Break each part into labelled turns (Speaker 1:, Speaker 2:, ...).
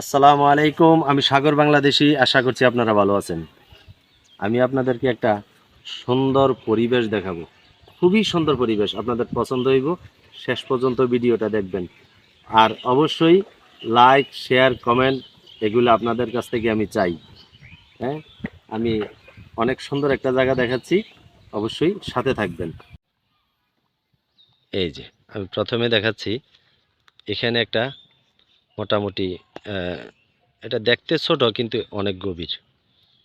Speaker 1: আসসালামু আলাইকুম, আমি সাগর বাংলাদেশি, আশা করছি আপনারা ভালো আছেন। আমি আপনাদেরকে একটা সুন্দর পরিবেশ দেখাবো। খুবই সুন্দর পরিবেশ, আপনাদের পছন্দ হইব, শেষ পর্যন্ত ভিডিওটা দেখবেন। আর অবশ্যই লাইক শেয়ার কমেন্ট এগুলো আপনাদের কাছ থেকে আমি চাই। হ্যাঁ আমি অনেক সুন্দর একটা জায়গা দেখাচ্ছি, অবশ্যই সাথে থাকবেন। এই যে, আমি প্রথমে দেখাচ্ছি, এখানে একটা মোটামুটি এটা দেখতে ছোট, কিন্তু অনেক গভীর।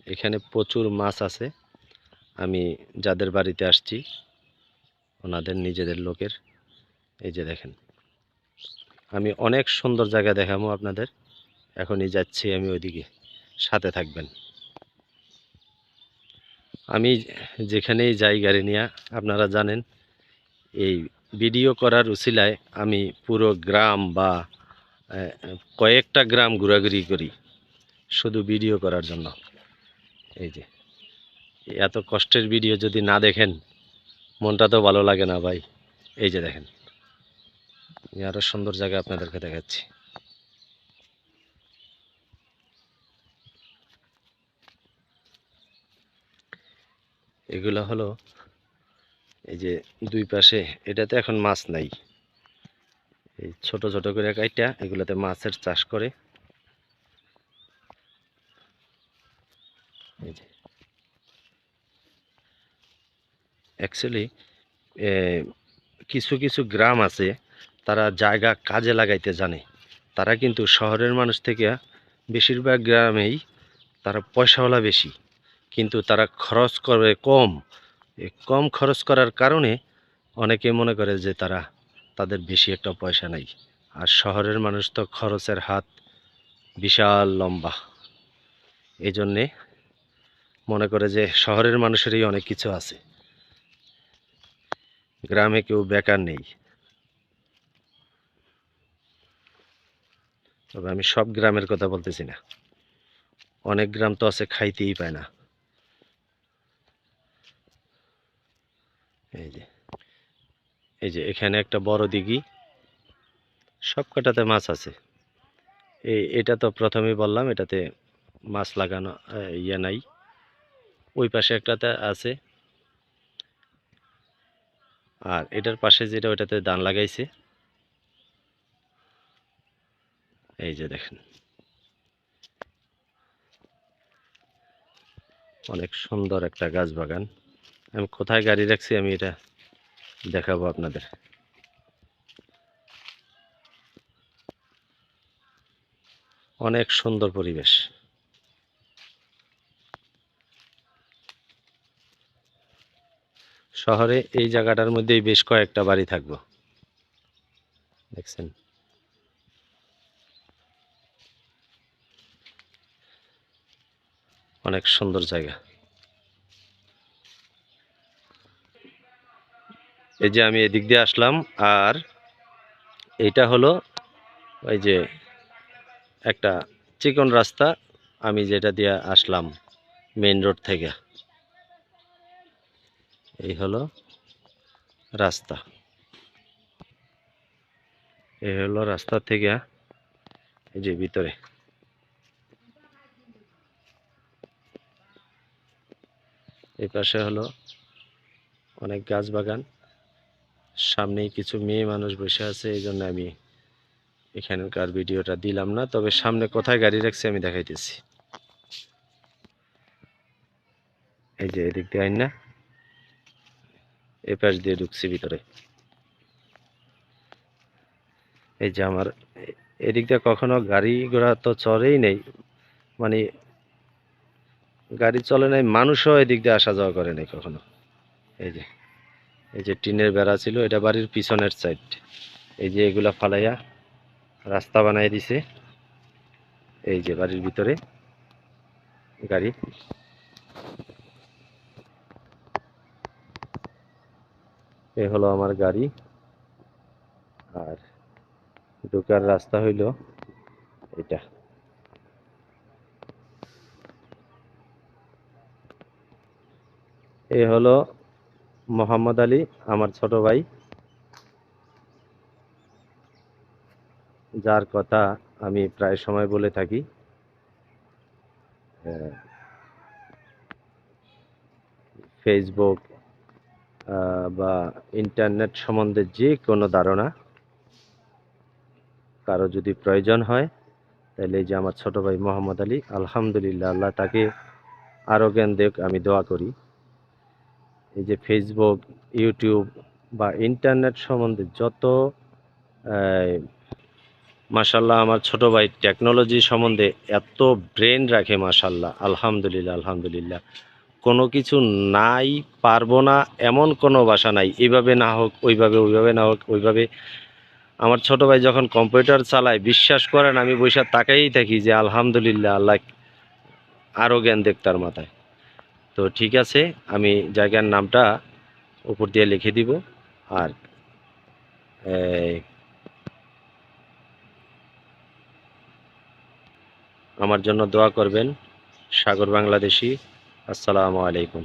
Speaker 1: এখানে প্রচুর মাছ আছে। আমি যাদের বাড়িতে আসছি, ওনাদের, নিজেদের লোকের, এই যে দেখেন। আমি অনেক সুন্দর জায়গা দেখাবো আপনাদের। এখনই যাচ্ছি আমি ওইদিকে। সাথে থাকবেন। আমি যেখানেই যাই গাড়ি নিয়ে, আপনারা জানেন, এই ভিডিও করার উসিলায় আমি পুরো গ্রাম বা কয়েকটা গ্রাম ঘোরাঘুরি করি, শুধু ভিডিও করার জন্য। এই যে, এত কষ্টের ভিডিও যদি না দেখেন, মনটা তো ভালো লাগে না ভাই। এই যে দেখেন আরও সুন্দর জায়গা আপনাদেরকে দেখাচ্ছি। এগুলো হলো, এই যে দুই পাশে, এটাতে এখন মাছ নাই। এই ছোট ছোট করে কাইটা এগুলোতে মাছের চাষ করে। অ্যাকচুয়ালি কিছু কিছু গ্রাম আছে, তারা জায়গা কাজে লাগাইতে জানে। তারা কিন্তু শহরের মানুষ থেকে বেশিরভাগ গ্রামেই তারা পয়সাওয়ালা বেশি। কিন্তু তারা খরচ করে কম। কম খরচ করার কারণে অনেকে মনে করে যে তারা তাদের বেশি একটা পয়সা নাই। আর শহরের মানুষ তো খরচের হাত বিশাল লম্বা। এই জন্যে মনে করে যে শহরের মানুষেরই অনেক কিছু আছে। গ্রামে কেউ বেকার নেই। তবে আমি সব গ্রামের কথা বলতেছি না। অনেক গ্রাম তো আছে, খাইতেই পায় না। এই যে। এই যে এখানে একটা বড় দিঘি। সব কটাতে মাছ আছে। এই এটা তো প্রথমেই বললাম, এটাতে মাছ লাগানো ইয়ে নাই। ওই পাশে একটাতে আছে। আর এটার পাশে যেটা ওইটাতে ধান লাগাইছে। এই যে দেখেন। অনেক সুন্দর একটা গাছ বাগান। আমি কোথায় গাড়ি রাখছি আমি এটা দেখাবো আপনাদের। অনেক সুন্দর পরিবেশ। শহরে এই জায়গাটার মধ্যেই বেশ কয়েকটা বাড়ি থাকব। দেখছেন? অনেক সুন্দর জায়গা। এই যে আমি এদিক দিয়ে আসলাম, আর এটা হলো ওই যে একটা চিকন রাস্তা, আমি যেটা দিয়ে আসলাম মেন রোড থেকে। এই হলো রাস্তা। এই হলো রাস্তা থেকে এই যে ভিতরে। এই পাশে হলো অনেক গাছ বাগান। সামনেই কিছু মেয়ে মানুষ বসে আছে এই জন্য আমি এখানকার ভিডিওটা দিলাম না, তবে সামনে কোথায় গাড়ি রাখছি আমি দেখাইতেছি। এই যে এদিক দিয়ে আইন না এই পাশ দিয়ে ঢুকছি ভিতরে। এই যে আমার, এদিক দিয়ে কখনো গাড়ি ঘোড়া তো চড়েই নেই মানে গাড়ি চলে নাই, মানুষও এদিক দিয়ে আসা যাওয়া করে নাই কখনো। এই যে এই যে টিনের বেড়া ছিল, এটা বাড়ির পিছনের সাইড এই যে এগুলা ফালাইয়া রাস্তা বানাই দিছে। এই যে বাড়ির ভিতরে গাড়ি। এ হলো আমার গাড়ি। আর ঢোকার রাস্তা হইল এটা। এ হলো মোহাম্মদ আলী, আমার ছোট ভাই। যার কথা আমি প্রায় সময় বলে থাকি। ফেসবুক বা ইন্টারনেট সম্বন্ধে যে কোনো ধারণা কারও যদি প্রয়োজন হয়, তাহলে যে আমার ছোট ভাই মোহাম্মদ আলী, আলহামদুলিল্লাহ, আল্লাহ তাকে আরও জ্ঞান দেখ আমি দোয়া করি। এই যে ফেসবুক ইউটিউব বা ইন্টারনেট সম্বন্ধে যত মাশাল্লাহ আমার ছোট ভাই টেকনোলজি সম্বন্ধে এত ব্রেন রাখে মাশাল্লাহ আলহামদুলিল্লাহ আলহামদুলিল্লাহ। কোনো কিছু নাই, পারব না, এমন কোনো বাসা নাই এইভাবে না হোক, ওইভাবে ওইভাবে না হোক, ওইভাবে। আমার ছোট ভাই যখন কম্পিউটার চালায়, বিশ্বাস করেন, আমি বৈশা তাকাই থাকি যে আলহামদুলিল্লাহ, আল্লাহ আরও জ্ঞান দেখ তার মাথায়। তো ঠিক আছে, আমি জায়গার নামটা উপর দিয়ে লিখে দিব। আর আমার জন্য দোয়া করবেন, সাগর বাংলাদেশি। আসসালামু আলাইকুম।